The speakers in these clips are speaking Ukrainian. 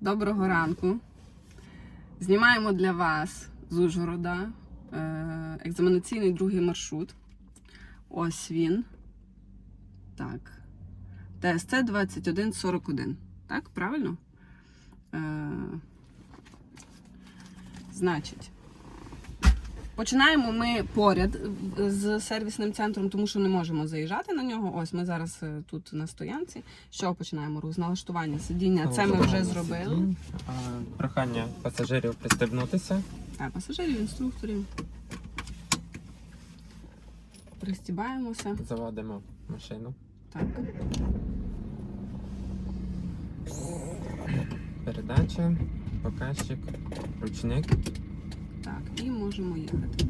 Доброго ранку. Знімаємо для вас з Ужгорода е, екзаменаційний другий маршрут. Ось він. Так. ТСЦ 2141. Так, правильно? Е, значить. Починаємо ми поряд з сервісним центром, тому що не можемо заїжджати на нього. Ось ми зараз е, тут на стоянці. Що починаємо рух? З налаштування сидіння. Це ми вже зробили. Прохання пасажирів пристебнутися. Так, пасажирів, інструкторів. Пристібаємося. Заводимо машину. Так. Передача, показчик, ручник. Так, і можемо їхати.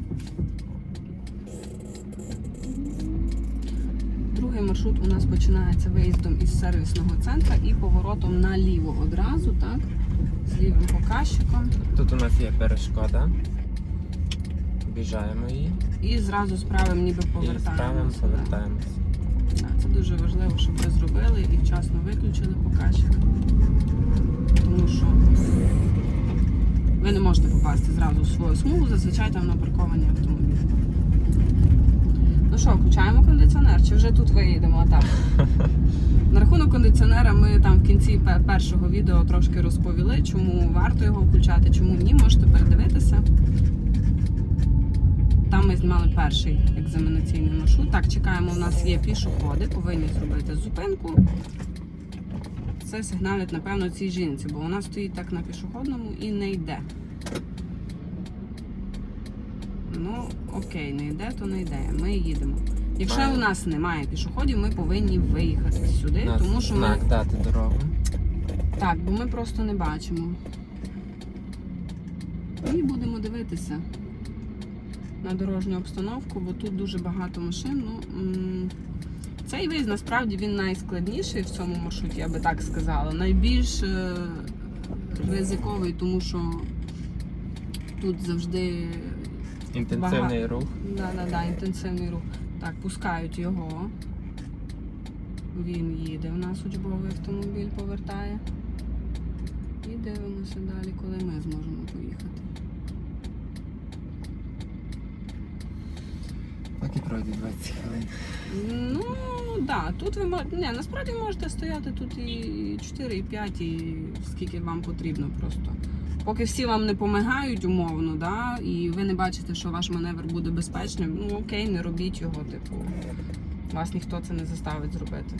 Другий маршрут у нас починається виїздом із сервісного центру і поворотом наліво одразу, так? З лівим показчиком. Тут у нас є перешкода. Обіжаємо її І зразу з правим ніби і з правим повертаємося. повертаємося. Так, це дуже важливо, щоб ви зробили і вчасно виключили показчик. Тому що ви не можете попасти зразу в свою смугу, зазвичай там напарковані автомобілі. Ну що, включаємо кондиціонер, чи вже тут виїдемо? Так. На рахунок кондиціонера ми там в кінці першого відео трошки розповіли, чому варто його включати, чому ні, можете передивитися. Там ми знімали перший екзаменаційний маршрут. Так, чекаємо, у нас є пішоходи, повинні зробити зупинку. Це сигналить, напевно, цій жінці, бо вона стоїть так на пішохідному і не йде. Ну, окей, не йде, то не йде. Ми їдемо. Якщо Має. у нас немає пішоходів, ми повинні виїхати сюди, нас тому що ми. дати дорогу. Так, бо ми просто не бачимо. І будемо дивитися на дорожню обстановку, бо тут дуже багато машин. Ну, м, цей виїзд насправді він найскладніший в цьому маршруті, я би так сказала. Найбільш е, ризиковий, тому що тут завжди Інтенсивний рух. да, да, да, інтенсивний рух. Так, пускають його. Він їде. У нас учбовий автомобіль повертає. І дивимося далі, коли ми зможемо поїхати. Поки пройде 20 хвилин. Ну, да, тут ви можете. Насправді можете стояти тут і 4, і 5, і скільки вам потрібно просто. Поки всі вам не допомагають умовно, да, і ви не бачите, що ваш маневр буде безпечним, ну окей, не робіть його, типу. Вас ніхто це не заставить зробити.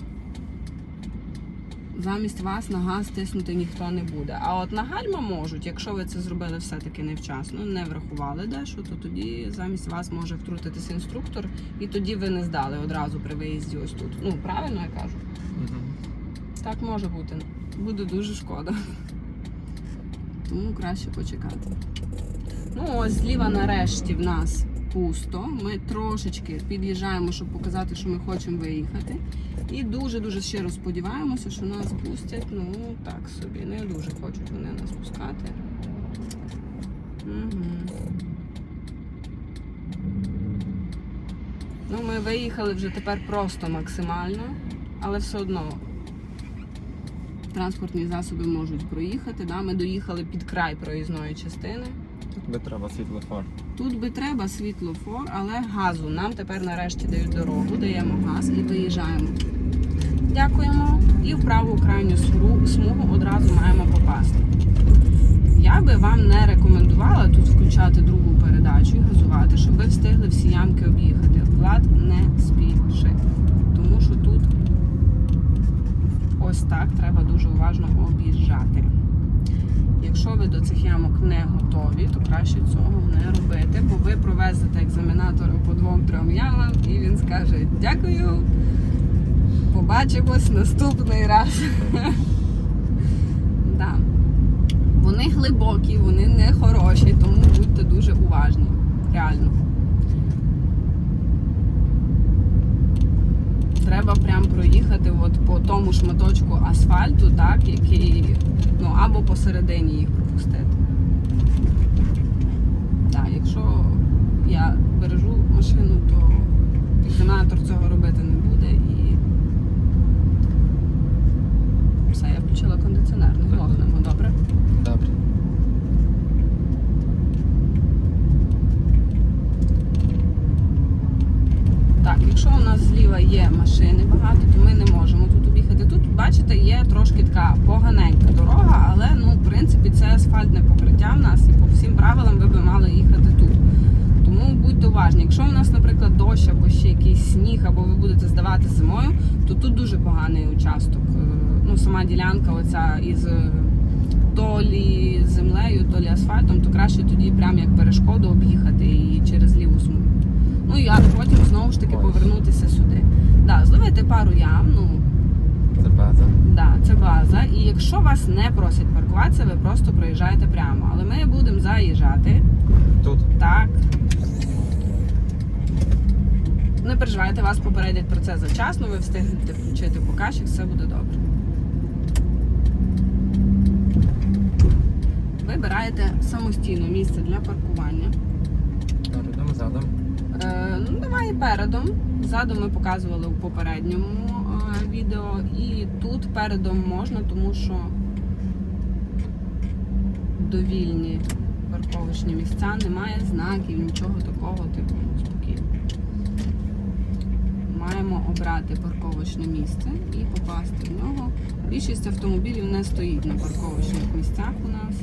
Замість вас на газ тиснути ніхто не буде. А от на гальма можуть, якщо ви це зробили все-таки невчасно, не врахували дещо, то тоді замість вас може втрутитись інструктор, і тоді ви не здали одразу при виїзді ось тут. Ну, правильно я кажу? Мгм. Так може бути. Буде дуже шкода. Тому краще почекати. Ну, ось зліва нарешті в нас пусто. Ми трошечки під'їжджаємо, щоб показати, що ми хочемо виїхати. І дуже-дуже щиро сподіваємося, що нас пустять. Ну, так собі. Не дуже хочуть вони нас пускати. Угу. Ну, ми виїхали вже тепер просто максимально, але все одно транспортні засоби можуть проїхати. Да? Ми доїхали під край проїзної частини. Тут би треба світлофор. Тут би треба світлофор, але газу. Нам тепер нарешті дають дорогу, даємо газ і виїжджаємо. Дякуємо. І в праву крайню смугу- одразу маємо попасти. Я би вам не рекомендувала тут включати другу передачу і газувати, щоб ви встигли всі ямки об'їхати. Влад не спіши. Тому що тут ось так треба дуже уважно об'їжджати. Якщо ви до цих ямок не готові, то краще цього не робити, бо ви провезете екзаменатора по двом-трьом ямам, і він скаже дякую. Побачимось наступний раз. да. Вони глибокі, вони не хороші, тому будьте дуже уважні. Реально. Треба прям проїхати от по тому шматочку асфальту, так, який, ну, або посередині їх пропустити. Так, якщо я бережу машину, то екзаменатор цього робити не буде і все, я включила кондиціонер, не глохнемо, добре? Якщо у нас зліва є машини багато, то ми не можемо тут об'їхати. Тут, бачите, є трошки така поганенька дорога, але ну, в принципі, це асфальтне покриття в нас, і по всім правилам ви би мали їхати тут. Тому будьте уважні. Якщо у нас, наприклад, дощ або ще якийсь сніг, або ви будете здавати зимою, то тут дуже поганий участок. Е, Ну, сама ділянка, оця із е, то землею, то асфальтом, то краще тоді прям як перешкоду об'їхати і через ліву смугу. Ну і а потім знову ж таки Ой. повернутися сюди. Да, зловити пару ям, ну Це база. Да, це база. І якщо вас не просять паркуватися, ви просто проїжджаєте прямо. Але ми будемо заїжджати. Тут. Так. Не переживайте, вас попередять про це завчасно, ви встигнете включити показчик, все буде добре. Вибираєте самостійно місце для паркування. Передом, задом. Е, ну, давай передом. Ззаду ми показували у попередньому е, відео. І тут передом можна, тому що довільні парковочні місця, немає знаків, нічого такого, типу, спокійно. Маємо обрати парковочне місце і попасти в нього. Більшість автомобілів не стоїть на парковочних місцях у нас.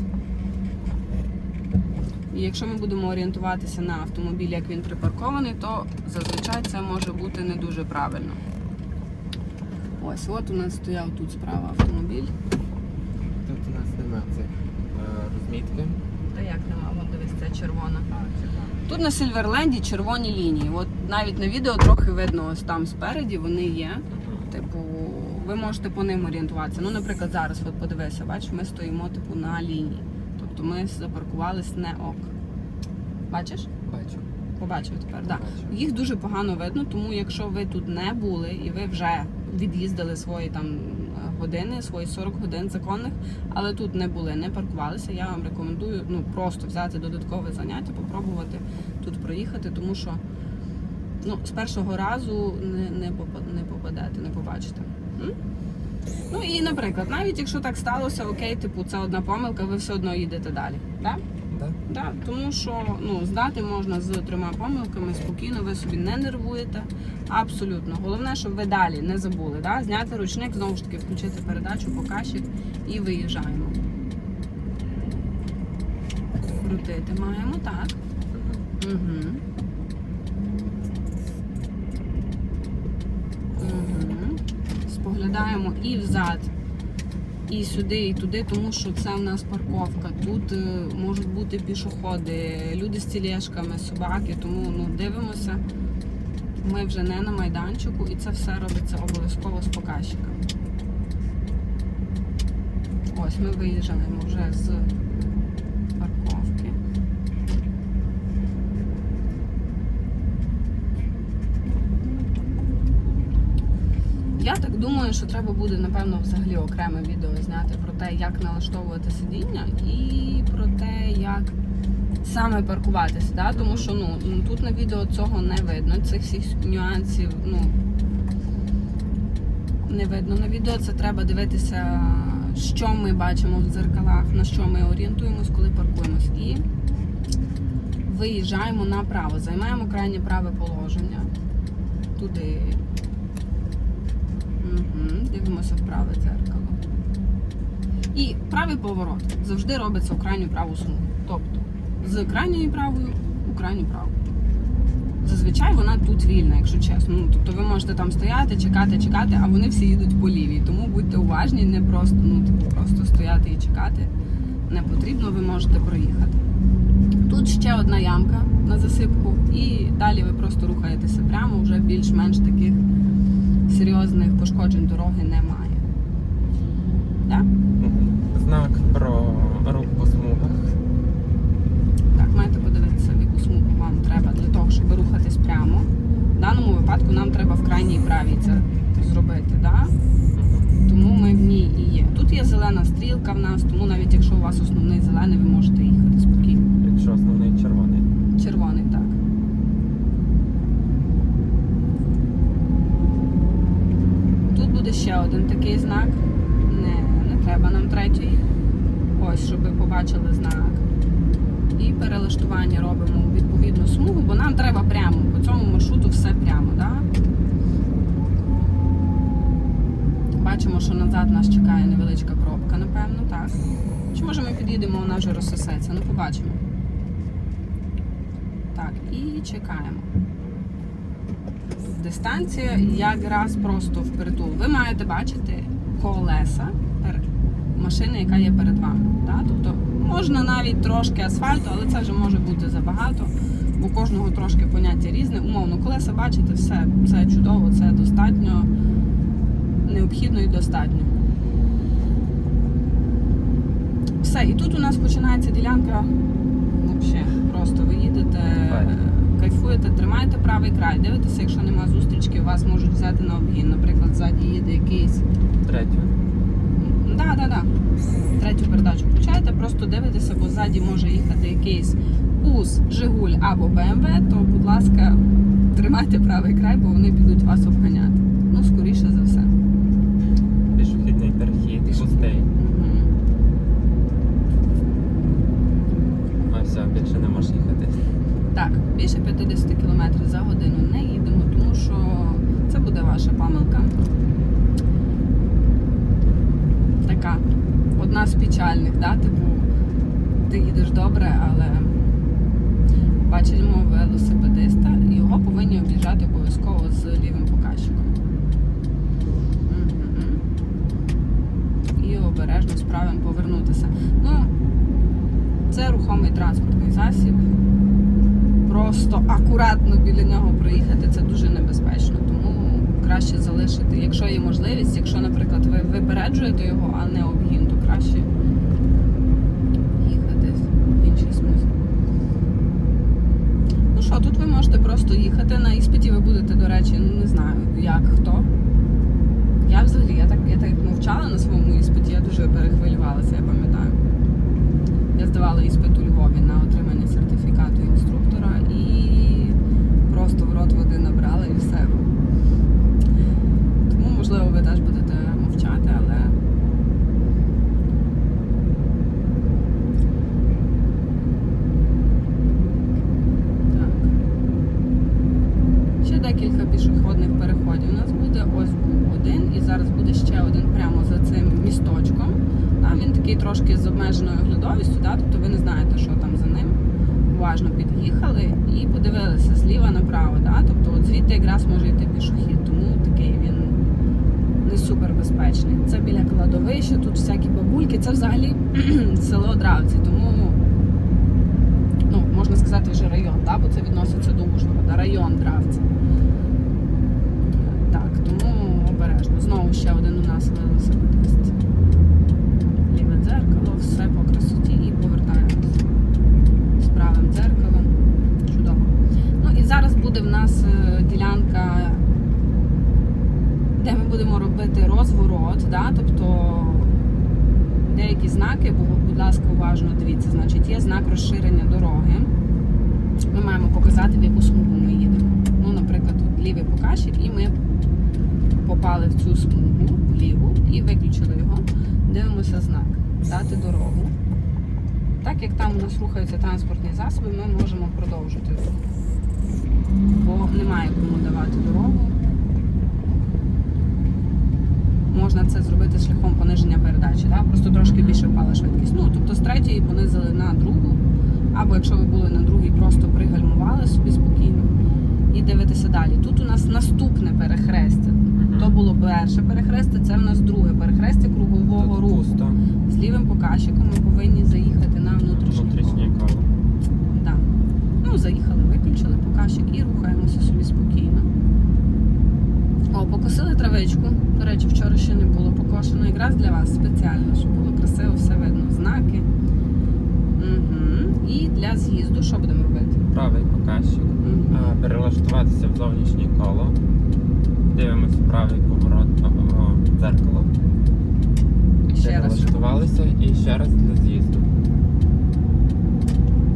І якщо ми будемо орієнтуватися на автомобіль, як він припаркований, то зазвичай це може бути не дуже правильно. Ось, от у нас стояв тут справа автомобіль. Тут у нас немає цих е, розмітки. Та як нема, вон дивись, це червона. Тут на Сильверленді червоні лінії. От навіть на відео трохи видно ось там спереді вони є. Типу, ви можете по ним орієнтуватися. Ну, наприклад, зараз, от подивися, бачиш, ми стоїмо типу на лінії. Тобто ми запаркувались не ок. Бачиш? Бачу. Побачив тепер. Да. Бачу. Їх дуже погано видно, тому якщо ви тут не були і ви вже від'їздили свої там години, свої 40 годин законних, але тут не були, не паркувалися, я вам рекомендую ну просто взяти додаткове заняття, попробувати тут проїхати, тому що ну, з першого разу не, не попадете, не побачите. М? Ну і, наприклад, навіть якщо так сталося, окей, типу, це одна помилка, ви все одно їдете далі. Да? Да? Да, тому що ну, здати можна з трьома помилками спокійно, ви собі не нервуєте. Абсолютно. Головне, щоб ви далі не забули. Да? Зняти ручник, знову ж таки, включити передачу, показчик і виїжджаємо. Крутити маємо, так. Угу. Споглядаємо і взад, і сюди, і туди, тому що це в нас парковка. Тут е, можуть бути пішоходи, люди з тілешками, собаки. Тому ну, дивимося. Ми вже не на майданчику, і це все робиться обов'язково з показчиками. Ось ми виїжджаємо вже з парковки. Я так думаю, що треба буде, напевно, взагалі окреме відео зняти про те, як налаштовувати сидіння, і про те, як саме паркуватися. Да? Тому що ну, тут на відео цього не видно, цих всіх нюансів ну, не видно на відео. Це треба дивитися, що ми бачимо в дзеркалах, на що ми орієнтуємось, коли паркуємось. І виїжджаємо направо, займаємо крайнє праве положення. Туди. Угу, дивимося в праве дзеркало. І правий поворот завжди робиться у крайню праву смугу. Тобто з крайньої правою у крайню праву. Зазвичай вона тут вільна, якщо чесно. Ну, тобто ви можете там стояти, чекати, чекати, а вони всі їдуть по лівій. Тому будьте уважні, не просто, ну, типу, просто стояти і чекати. Не потрібно, ви можете проїхати. Тут ще одна ямка на засипку, і далі ви просто рухаєтеся прямо, вже більш-менш таких серйозних пошкоджень дороги немає. Так? Знак про рух по смугах. Так, маєте подивитися, в яку смугу вам треба для того, щоб рухатись прямо. В даному випадку нам треба в крайній правій це зробити. Да? Тому ми в ній і є. Тут є зелена стрілка в нас, тому навіть якщо у вас основний зелений, ви можете їхати спокійно. Якщо основний червоний. Червоний, так. Тут буде ще один такий знак. Не, не треба нам третьої. Ось, щоб ви побачили знак. І перелаштування робимо відповідно. відповідну смугу, бо нам треба прямо. По цьому маршруту все прямо. Да? Бачимо, що назад нас чекає невеличка пробка, напевно, так. Чи може ми під'їдемо, вона вже розсосеться? Ну, побачимо. Так, і чекаємо. Дистанція якраз просто впритул. Ви маєте бачити колеса машини, яка є перед вами. Да? Тобто можна навіть трошки асфальту, але це вже може бути забагато. У кожного трошки поняття різне. Умовно, колеса бачите, все це чудово, це достатньо необхідно і достатньо. Все, і тут у нас починається ділянка. Взагалі, просто ви їдете. Кайфуєте, тримаєте правий край, дивитеся, якщо нема зустрічки, вас можуть взяти на обгін. Наприклад, ззаді їде якийсь. Третю. Да, да, да. Третю передачу включаєте, просто дивитеся, бо ззаді може їхати якийсь УЗ, Жигуль або БМВ, то, будь ласка, тримайте правий край, бо вони підуть вас обганяти. Ну, скоріше за все. Пішохідний перехід, пустий. Мгм. А все, більше не можеш їхати. Так, більше 50 км за годину не їдемо, тому що це буде ваша помилка. Така одна з печальних, да? типу, ти їдеш добре, але бачимо велосипедиста, його повинні об'їжджати обов'язково з лівим показчиком. І обережно справимо повернутися. Ну, це рухомий транспортний засіб просто акуратно біля нього проїхати це дуже небезпечно. Тому краще залишити, якщо є можливість, якщо, наприклад, ви випереджуєте його, а не обгін, то краще їхати в інший смузі. Ну що, тут ви можете просто їхати. На іспиті ви будете, до речі, ну, не знаю, як хто. Я взагалі, я так, я так мовчала на своєму іспиті, я дуже перехвилювалася, я пам'ятаю. Я здавала іспит у Львові на отримання сертифікату інструктора і просто в рот води набрала і все. Тому, можливо, ви теж будете мовчати, але. Ще декілька пішохідних переходів у нас буде. Ось був один, і зараз буде ще один прямо за цим місточком. А він такий трошки з обмеженою оглядовістю, да? тобто ви не знаєте, що там. Уважно під'їхали і подивилися зліва направо. Да? Тобто от звідти якраз може йти пішохід, тому такий він не супер безпечний. Це біля кладовища, тут всякі бабульки. Це взагалі село Дравці, тому ну, можна сказати вже район, да? бо це відноситься до Ужгорода, район Дравці. Так, тому обережно. Знову ще один у нас велосипедист. Ліве дзеркало, все по красоті і повертаємось. З правим дзеркалом. Чудово. Ну і зараз буде в нас е, ділянка, де ми будемо робити розворот, да? тобто деякі знаки, бо, будь ласка, уважно дивіться, значить, є знак розширення дороги. Ми маємо показати, в яку смугу ми їдемо. Ну, наприклад, тут лівий показчик, і ми попали в цю смугу вліву і виключили його. Дивимося знак дати дорогу. Так як там у нас рухаються транспортні засоби, ми можемо продовжити. Бо немає кому давати дорогу. Можна це зробити шляхом пониження передачі, да? просто трошки більше впала швидкість. Ну, тобто з третьої понизили на другу, або якщо ви були на другій, просто пригальмували собі спокійно і дивитеся далі. Тут у нас наступне перехрестя. То було перше перехрестя, це в нас друге перехрестя кругового руху. З лівим показчиком ми повинні заїхати на внутрішнє коло. Да. Ну, заїхали, виключили показчик і рухаємося собі спокійно. О, покосили травичку. До речі, вчора ще не було покошено. Якраз для вас спеціально, щоб було красиво, все видно, знаки. Угу. І для з'їзду що будемо робити? Правий показчик. Мгм. А, Перелаштуватися в зовнішнє коло. Дивимося правий поворот о, дзеркало. Ще раз. Перелаштувалися і ще раз для з'їзду.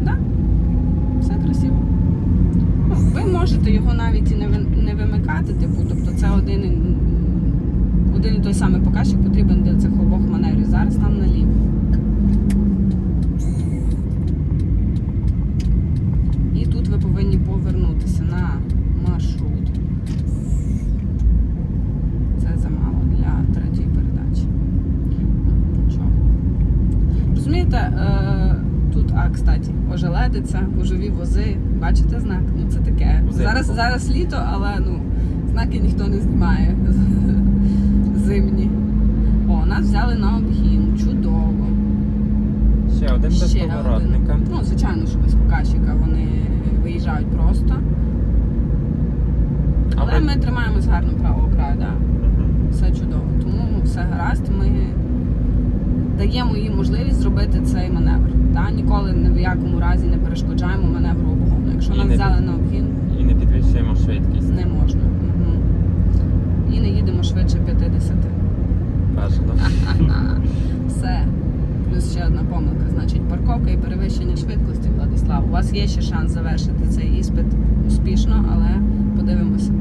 Да? Все красиво. Ну, ви можете його навіть і не, вимикати, типу, тобто це один, один і той самий показчик потрібен для цих обох маневрів. Зараз нам наліво. І тут ви повинні повернутися на маршрут. Це замало для третьої передачі. Нічого. Розумієте, е, тут, а, кстати, ожеледиться, ужові вози, бачите знак? Ну це таке. Зараз зараз літо, але ну, знаки ніхто не знімає. Зимні. О, нас взяли на обгін. Чудово. Ще один без Ще поворотника. один. Ну, звичайно, що без показчика вони виїжджають просто. Але ми тримаємось гарно правого краю, так. Да? Мгм. все чудово. Тому все гаразд. Ми даємо їм можливість зробити цей маневр. Та? Ніколи ні в якому разі не перешкоджаємо маневру обгону. Якщо І нас не взяли на обгін, І не підвищуємо швидкість. не можна. І не їдемо швидше 50. Бажано. Все. Плюс ще одна помилка. Значить, парковка і перевищення швидкості, Владислав. У вас є ще шанс завершити цей іспит успішно, але подивимося.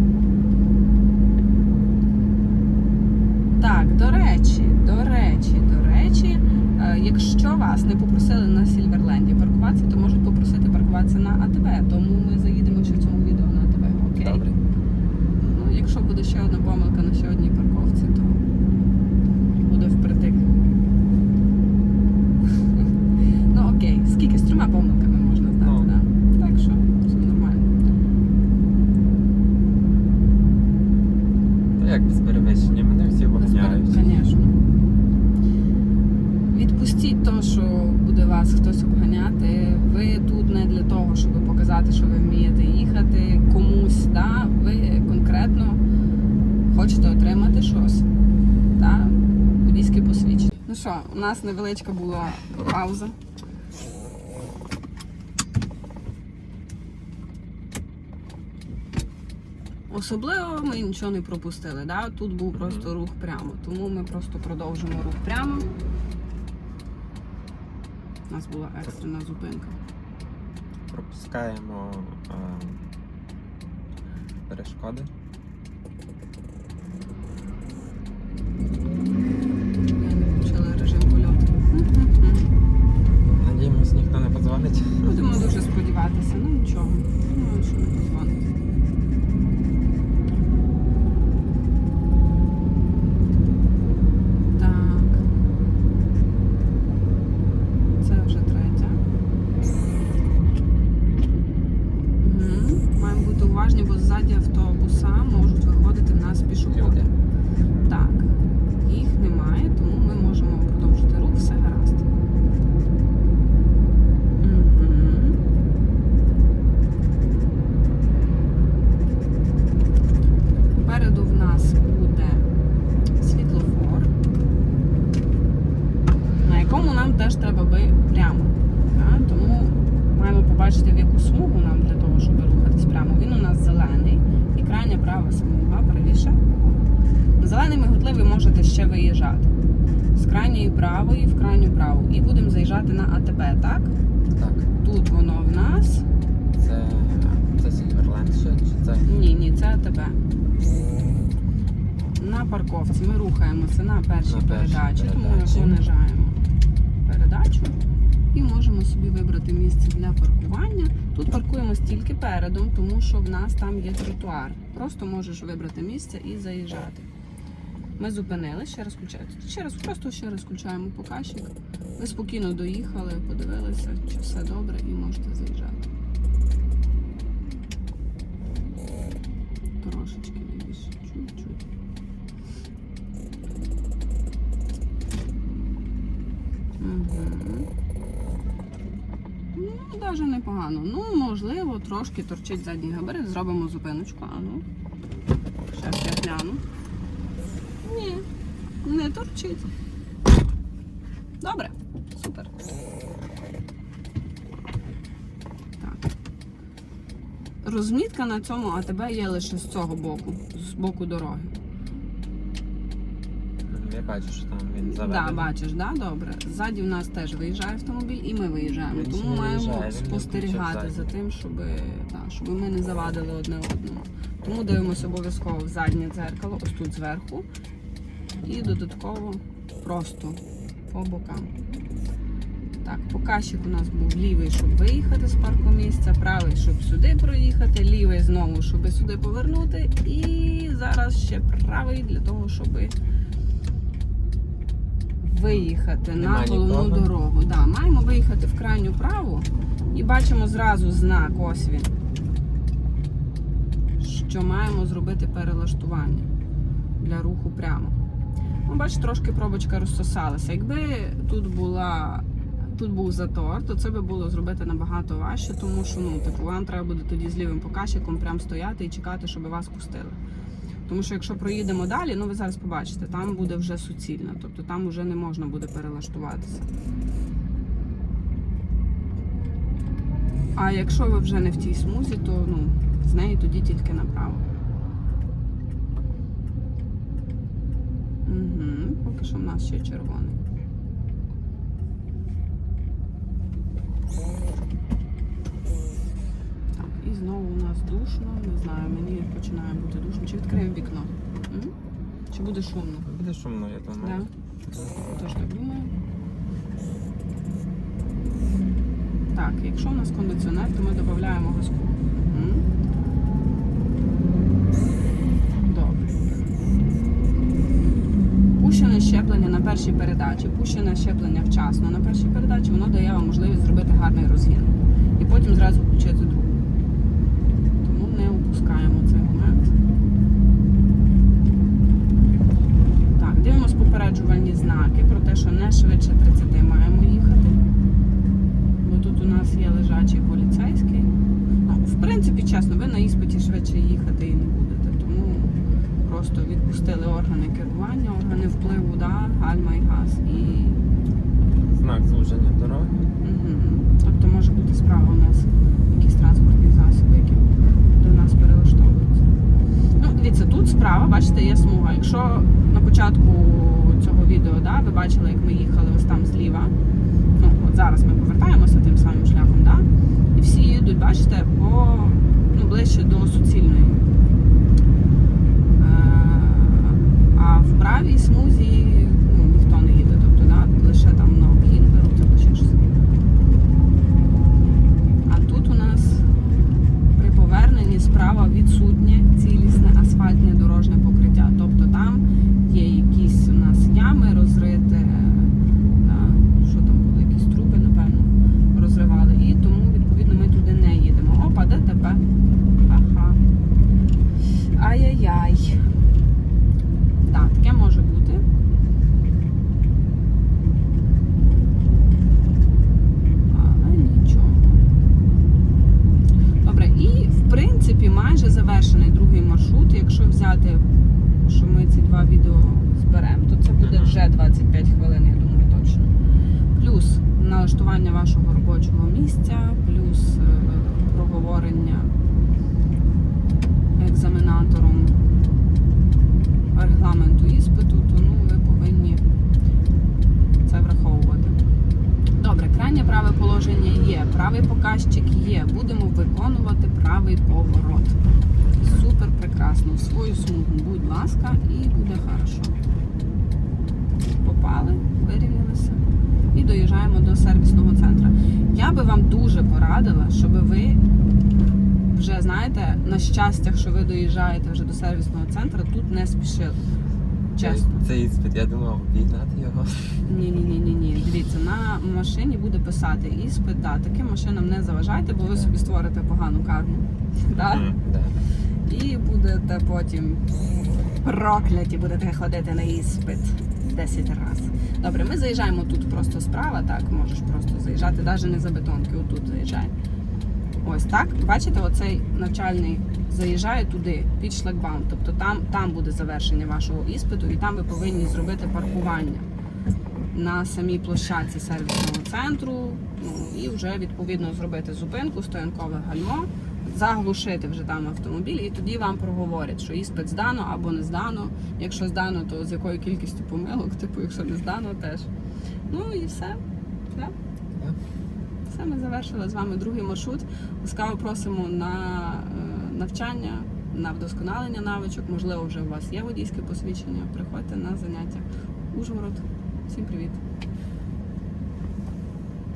Так, до речі, до речі, до речі, е, якщо вас не попросили на Сільверленді паркуватися, то можуть попросити паркуватися на АТБ. Тому ми заїдемо ще в цьому відео на АТБ. Окей? Добре. Ну, якщо буде ще одна помилка на ще одній парковці, то буде впритик. ну окей, скільки з трьома помилками можна здати, Ну. да? так що все нормально. Та як без перевищення? Мене всі обганяють. Звісно. Відпустіть то, що буде вас хтось обганяти. Ви тут не для того, щоб показати, що ви вмієте їхати комусь. Да? Ви конкретно хочете отримати щось. Да? Водійське посвідчення. Ну що, у нас невеличка була пауза. Особливо ми нічого не пропустили. Да? Тут був просто рух прямо. Тому ми просто продовжимо рух прямо. У нас була екстрена зупинка. Пропускаємо е, перешкоди. Я не включила режим польоту. Надіємось, ніхто не подзвонить. Будемо дуже сподіватися. Ну нічого. Думаю, що не позвонить. Так. Це вже третя. Угу. Маємо бути уважні, бо ззаді автобуса можуть виходити в нас пішоходи. Люди. Так, їх немає, тому ми можемо продовжити рух, все гаразд. Мгм. Попереду в нас буде світлофор, на якому нам теж треба би прямо. Так? Тому маємо побачити, в яку смугу нам для того, щоб рухатись прямо. Він у нас зелений і крайня права смуга, правіше. На зелений миготливий можете ще виїжджати. З крайньої правої в крайню праву. І будемо заїжджати на АТБ, так? Так, Тут воно в нас. це, це Сільверленд ще чи це? Ні, ні, це АТБ. На парковці ми рухаємося на першій На першій передачі, тому ми передачі. понижаємо передачу і можемо собі вибрати місце для паркування. Тут паркуємось тільки передом, тому що в нас там є тротуар. Просто можеш вибрати місце і заїжджати. Ми зупинили, ще раз включаємо. Ще раз, просто ще раз включаємо покажчик. Ви спокійно доїхали, подивилися, чи все добре, і можете заїжджати. Трошечки лівіше, чуть-чуть. Угу. Ну, навіть непогано. Ну, можливо, трошки торчить задній габарит. Зробимо зупиночку. А ну. Щас я гляну. Ні, не торчить. Добре, супер. Так. Розмітка на цьому АТБ є лише з цього боку, з боку дороги. Бачу, що там він Так, да, бачиш, да? добре. Ззаді в нас теж виїжджає автомобіль і ми виїжджаємо. Він Тому не маємо виїжджає, він не спостерігати включив за тим, щоб, та, щоб ми не завадили одне одному. Тому дивимося обов'язково в заднє дзеркало, ось тут зверху. І додатково просто по бокам. Так, показчик у нас був лівий, щоб виїхати з паркомісця, правий, щоб сюди проїхати, лівий знову, щоб сюди повернути. І зараз ще правий для того, щоб виїхати на головну нікого? дорогу. Да, маємо виїхати в крайню праву і бачимо зразу знак, ось він. Що маємо зробити перелаштування для руху прямо. Ну, бачиш, трошки пробочка розсосалася. Якби тут була. Тут був затор, то це би було зробити набагато важче, тому що ну, типу, вам треба буде тоді з лівим показчиком прям стояти і чекати, щоб вас пустили. Тому що якщо проїдемо далі, ну ви зараз побачите, там буде вже суцільно, тобто там вже не можна буде перелаштуватися. А якщо ви вже не в тій смузі, то ну, з неї тоді тільки направо. Угу, поки що в нас ще червоний. Так, і нас душно. Не знаю, мені починає бути душно. Чи відкриємо вікно? М? Чи буде шумно? Буде шумно, я думаю. Да. Тож так думаю. Так, якщо у нас кондиціонер, то ми додаємо газку. Добре. Пущене щеплення на першій передачі, пущене щеплення вчасно на першій передачі, воно дає вам можливість зробити гарний розгін. І потім зразу включити другу. Упускаємо цей момент. Так, дивимось попереджувальні знаки про те, що не швидше 30 маємо їхати. Бо тут у нас є лежачий поліцейський. Ну, в принципі, чесно, ви на іспиті швидше їхати і не будете. Тому просто відпустили органи керування, органи впливу, да, гальма і газ. І Знак звуження дороги. Мгм. Тобто може бути справа у нас якісь транспортні засоби, які до нас перелаштовуються. Ну, дивіться, тут справа, бачите, є смуга. Якщо на початку цього відео да, ви бачили, як ми їхали ось там зліва. Ну, от зараз ми повертаємося тим самим шляхом, да? і всі їдуть, бачите, по ну, ближче до суцільної. Е, А в правій смузі ну, ніхто не їде, тобто да, лише там на обхід беруть або ще щось. А тут у нас при поверненні справа відсутнє цілісне асфальтне дорожнє покриття. Тобто там є якісь у нас ями розрите, да, що там були, якісь труби, напевно, розривали. І тому, відповідно, ми туди не їдемо. Опа, ДТП. Ага. Ай-яй-яй. Так, таке може бути. Але нічого. Добре, і в принципі майже завершений другий маршрут. Якщо взяти, що ми ці два відео зберемо, то це буде Мгм. вже 25 хвилин, я думаю, точно. Плюс налаштування вашого робочого місця, плюс е, проговорення екзаменатором регламенту іспиту, то ну, ви повинні це враховувати. Добре, крайнє праве положення є, правий показчик є. Будемо виконувати правий поворот. Супер прекрасно. Свою смугу, будь ласка, і буде хорошо. Попали, вирівнялися і доїжджаємо до сервісного центру. Я би вам дуже порадила, щоб ви вже знаєте, на щастях, що ви доїжджаєте вже до сервісного центру, тут не спішили. Чесно. Цей іспит, я думав, обігнати його. Ні, ні, ні, ні, ні. Дивіться, на машині буде писати іспит. Да, таким машинам не заважайте, бо ви собі створите погану карму. Да? І будете потім прокляті, будете ходити на іспит 10 разів. Добре, ми заїжджаємо тут просто справа, так, можеш просто заїжджати, навіть не за бетонки, отут заїжджай. Ось так. Бачите, оцей навчальний заїжджає туди, під шлагбаум. Тобто там, там буде завершення вашого іспиту, і там ви повинні зробити паркування на самій площадці сервісного центру. Ну і вже відповідно зробити зупинку, стоянкове гальмо, заглушити вже там автомобіль, і тоді вам проговорять, що іспит здано або не здано. Якщо здано, то з якою кількістю помилок, типу, якщо не здано, теж. Ну і все. Все, ми завершили з вами другий маршрут. Ласкаво просимо на е, навчання, на вдосконалення навичок. Можливо, вже у вас є водійське посвідчення. Приходьте на заняття. Ужгород. Всім привіт!